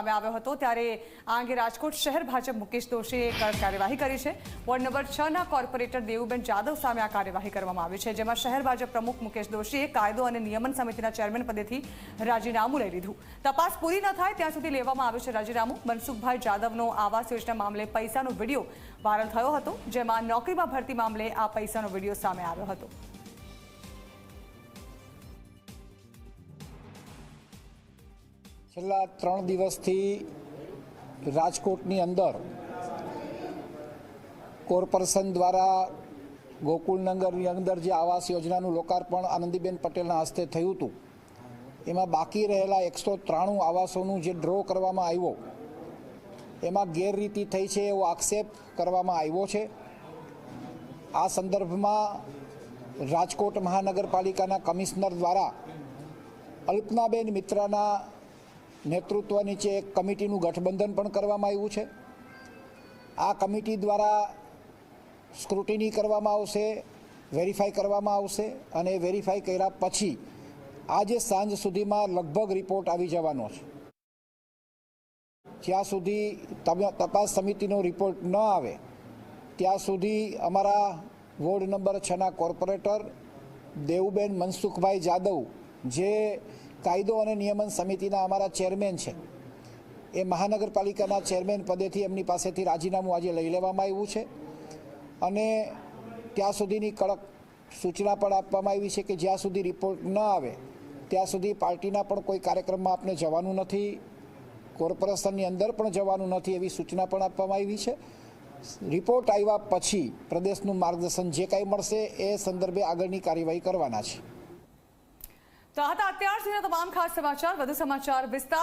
સામે આવ્યો હતો ત્યારે આ અંગે રાજકોટ શહેર ભાજપ મુકેશ દોશીએ એક કાર્યવાહી કરી છે. વોર્ડ નંબર છ ના કોર્પોરેટર દેવુબેન જાદવ સામે આ કાર્યવાહી કરવામાં આવી છે, જેમાં શહેર ભાજપ પ્રમુખ મુકેશ દોશીએ કાયદો અને નિયમન સમિતિના ચેરમેન પદેથી રાજીનામું લઈ લીધું. તપાસ પૂરી ન થાય ત્યાં સુધી લેવામાં આવે છે રાજીનામું. મનસુખભાઈ જાદવનો આવાસ યોજના મામલે પૈસાનો વીડિયો વાયરલ થયો હતો, જેમાં નોકરીમાં ભરતી મામલે આ પૈસાનો વીડિયો સામે આવ્યો હતો. છેલ્લા ત્રણ દિવસથી રાજકોટની અંદર કોર્પોરેશન દ્વારા ગોકુલનગરની અંદર જે આવાસ યોજનાનું લોકાર્પણ આનંદીબેન પટેલના હસ્તે થયું હતું, એમાં બાકી રહેલા એકસો ત્રાણું આવાસોનું જે ડ્રો કરવામાં આવ્યો, એમાં ગેરરીતિ થઈ છે એવો આક્ષેપ કરવામાં આવ્યો છે. આ સંદર્ભમાં રાજકોટ મહાનગરપાલિકાના કમિશનર દ્વારા અલ્પનાબેન મિત્રાના નેતૃત્વ નીચે એક કમિટીનું ગઠબંધન પણ કરવામાં આવ્યું છે. આ કમિટી દ્વારા સ્ક્રુટિની કરવામાં આવશે, વેરીફાઈ કરવામાં આવશે અને વેરીફાઈ કર્યા પછી આજે સાંજ સુધીમાં લગભગ રિપોર્ટ આવી જવાનો છે. જ્યાં સુધી તમે તપાસ સમિતિનો રિપોર્ટ ન આવે, ત્યાં સુધી અમારા વોર્ડ નંબર છના કોર્પોરેટર દેવુબેન મનસુખભાઈ જાદવ, જે કાયદો અને નિયમન સમિતિના અમારા ચેરમેન છે. એ મહાનગરપાલિકાના ચેરમેન પદેથી એમની પાસેથી રાજીનામું આજે લઈ લેવામાં આવ્યું છે. અને ત્યાં સુધીની કડક સૂચના પણ આપવામાં આવી છે કે જ્યાં સુધી રિપોર્ટ ન આવે, ત્યાં સુધી પાર્ટીના પણ કોઈ કાર્યક્રમમાં આપને જવાનું નથી, કોર્પોરેશનની અંદર પણ જવાનું નથી એવી સૂચના પણ આપવામાં આવી છે. રિપોર્ટ આવ્યા પછી પ્રદેશનું માર્ગદર્શન જે કાંઈ મળશે એ સંદર્ભે આગળની કાર્યવાહી કરવાના છે. તો હતા અત્યાર સુધીના તમામ ખાસ સમાચાર વધુ સમાચાર વિસ્તાર